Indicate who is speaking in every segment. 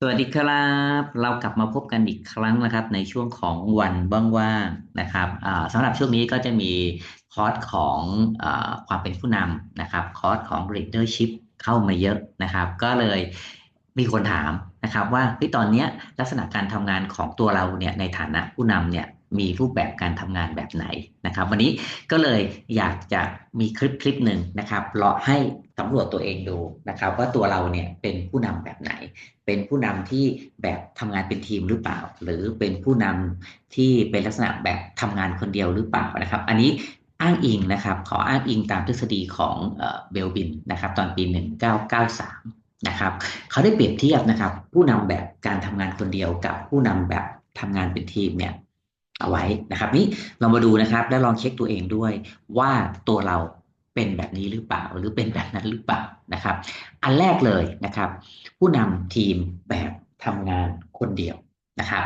Speaker 1: สวัสดีครับ เรากลับมาพบกันอีกครั้งนะครับ ในช่วงของวันว่างๆนะครับสำหรับช่วงนี้ก็จะมีคอร์สของอความเป็นผู้นำนะครับ คอร์สของ leadership เข้ามาเยอะนะครับ ก็เลยมีคนถามนะครับว่าที่ตอนนี้ลักษณะการทำงานของตัวเราเนี่ยในฐานะผู้นำเนี่ย มีรูปแบบการทำงานแบบไหนนะครับ วันนี้ก็เลยอยากจะมีคลิปคลิปหนึ่งนะครับเราะให้สำรวจตัวเองดูนะครับ ว่าตัวเราเนี่ยเป็นผู้นำแบบไหน เป็นผู้นำที่แบบทำงานเป็นทีมหรือเปล่า หรือเป็นผู้นำที่เป็นลักษณะแบบทำงานคนเดียวหรือเปล่านะครับ อันนี้อ้างอิงนะครับ ขออ้างอิงตามทฤษฎีของเบลบินนะครับ ตอนปี 1993 นะครับ เขาได้เปรียบเทียบนะครับ ผู้นำแบบการทำงานคนเดียวกับผู้นำแบบทำงานเป็นทีมเนี่ย เอาไว้นะครับนี่เรามาดูนะครับ แล้วลองเช็คตัวเองด้วยว่าตัวเราเป็นแบบนี้หรือเปล่าหรือเป็นแบบนั้นหรือเปล่านะครับ อันแรกเลยนะครับ ผู้นำทีมแบบทำงานคนเดียวนะครับ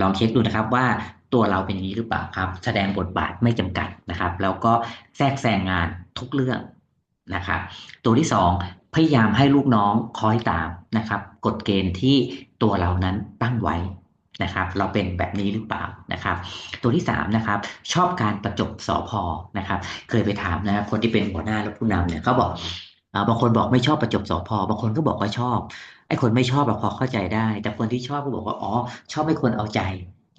Speaker 1: ลองเช็คดูนะครับว่าตัวเราเป็นอย่างนี้หรือเปล่าครับ แสดงบทบาทไม่จำกัดนะครับ แล้วก็แทรกแซงงานทุกเรื่องนะครับ ตัวที่สองพยายามให้ลูกน้องคอยตามนะครับ กฎเกณฑ์ที่ตัวเรานั้นตั้งไว้ นะครับ เราเป็นแบบนี้หรือเปล่านะครับ ตัวที่สามนะครับชอบการประจบสอพอนะครับ เคยไปถามนะคคนที่เป็นหัวหน้าและผู้นำเนี่ยเขาบอกบางคนบอกไม่ชอบประจบสอพอบางคนก็บอกว่าชอบไอ้คนไม่ชอบเราพอเข้าใจได้ แต่คนที่ชอบก็บอกว่าอ๋อชอบให้คนเอาใจ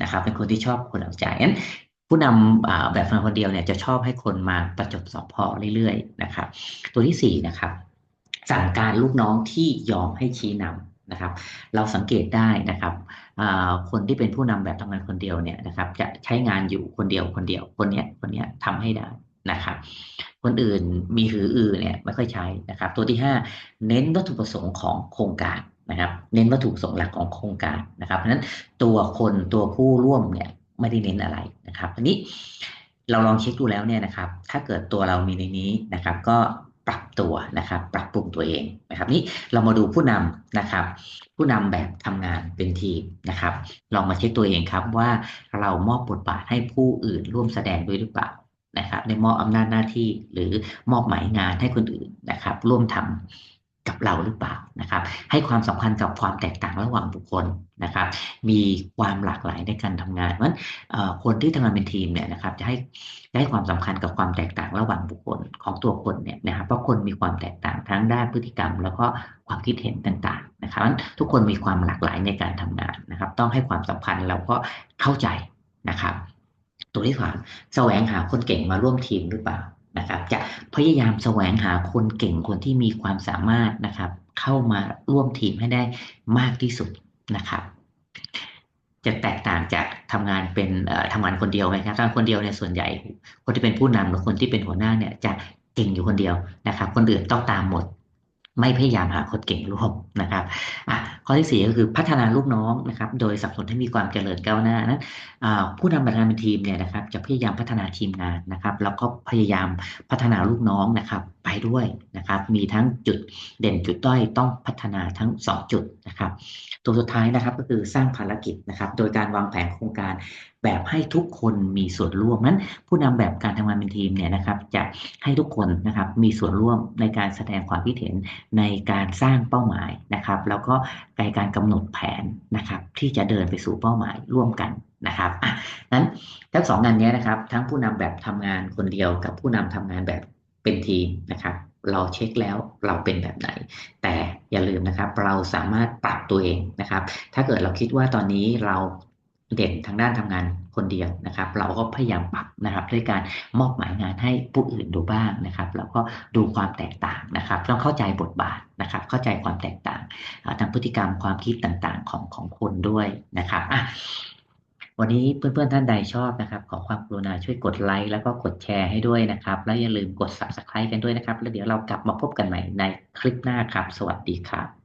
Speaker 1: นะครับ เป็นคนที่ชอบคนเอาใจงั้นผู้นำแบบคนเดียวเนี่ยจะชอบให้คนมาประจบสอพอเรื่อยๆนะครับ ตัวที่สี่นะครับสั่งการลูกน้องที่ยอมให้ชี้นำ นะครับ เราสังเกตได้นะครับคนที่เป็นผู้นำแบบทำงานคนเดียวเนี่ยนะครับ จะใช้งานอยู่คนเดียวคนเดียวคนเนี้ยคนเนี้ยทำให้ได้นะครับ คนอื่นมีหืออือเนี่ยไม่ค่อยใช้นะครับ ตัวที่ห้าเน้นวัตถุประสงค์ของโครงการนะครับ เน้นวัตถุประสงค์หลักของโครงการนะครับเพราะฉะนั้นตัวคนตัวผู้ร่วมเนี่ยไม่ได้เน้นอะไรนะครับอันนี้เราลองเช็คดูแล้วเนี่ยนะครับ ถ้าเกิดตัวเรามีในนี้นะครับ ก็ ปรับตัวนะครับ ปรับปรุงตัวเองนะครับ นี้เรามาดูผู้นำนะครับ ผู้นำแบบทำงานเป็นทีมนะครับ ลองมาเช็คตัวเองครับว่าเรามอบบทบาทให้ผู้อื่นร่วมแสดงด้วยหรือเปล่านะครับในมอบอำนาจหน้าที่หรือมอบหมายงานให้คนอื่นนะครับ ร่วมทำ กับเราหรือเปล่านะครับ ให้ความสำคัญกับความแตกต่างระหว่างบุคคลนะครับ มีความหลากหลายในการทำงานเพราะฉะนั้นคนที่ทำงานเป็นทีมเนี่ยนะครับ จะให้ได้ความสำคัญกับความแตกต่างระหว่างบุคคลของตัวคนเนี่ยนะครับเพราะคนมีความแตกต่างทั้งด้านพฤติกรรม แล้วก็ความคิดเห็นต่างๆนะครับทุกคนมีความหลากหลายในการทำงานนะครับ ต้องให้ความสำคัญแล้วก็เข้าใจนะครับ ตัวที่สามแสวงหาคนเก่งมาร่วมทีมหรือเปล่า นะครับจะพยายามแสวงหาคนเก่งคนที่มีความสามารถนะครับ เข้ามาร่วมทีมให้ได้มากที่สุดนะครับ จะแตกต่างจากทำงานเป็นทำงานคนเดียวไหมครับทำงานคนเดียวเนี่ยส่วนใหญ่ คนที่เป็นผู้นำหรือคนที่เป็นหัวหน้าเนี่ยจะเก่งอยู่คนเดียวนะครับ คนอื่นต้องตามหมด ไม่พยายามหาคนเก่งร่วมนะครับอะ ข้อที่สี่ก็คือพัฒนาลูกน้องนะครับโดยสับสนให้มีความเจริญก้าวหน้านะผู้นำงานเป็นทีมเนี่ยนะครับจะพยายามพัฒนาทีมงานนะครับแล้วก็พยายามพัฒนาลูกน้องนะครับไปด้วยนะครับมีทั้งจุดเด่นจุดด้อยต้องพัฒนาทั้ง 2 จุดนะครับตัวสุดท้ายนะครับก็คือสร้างภารกิจนะครับโดยการวางแผนโครงการแบบให้ทุกคนมีส่วนร่วมนั้น ผู้นำแบบการทำงานเป็นทีมเนี่ยนะครับจะให้ทุกคนนะครับมีส่วนร่วมในการแสดงความคิดเห็นในการสร้างเป้าหมายนะครับ แล้วก็ในการกำหนดแผนนะครับที่จะเดินไปสู่เป้าหมายร่วมกันนะครับอะนั้นทั้งสองงานนี้นะครับ ทั้งผู้นำแบบทำงานคนเดียวกับผู้นำทำงานแบบเป็นทีมนะครับ เราเช็คแล้วเราเป็นแบบไหน แต่อย่าลืมนะครับ เราสามารถปรับตัวเองนะครับ ถ้าเกิดเราคิดว่าตอนนี้เรา เด่นทางด้านทำงานคนเดียวนะครับ เราก็พยายามปรับนะครับด้วยการมอบหมายงานให้ผู้อื่นดูบ้างนะครับ แล้วก็ดูความแตกต่างนะครับ ต้องเข้าใจบทบาทนะครับ เข้าใจความแตกต่างทางพฤติกรรมความคิดต่างๆของของคนด้วยนะครับอะวันนี้เพื่อนๆท่านใดชอบนะครับ ขอความกรุณาช่วยกดไลค์แล้วก็กดแชร์ให้ด้วยนะครับ แล้วอย่าลืมกด subscribe กันด้วยนะครับ แล้วเดี๋ยวเรากลับมาพบกันใหม่ในคลิปหน้าครับ สวัสดีครับ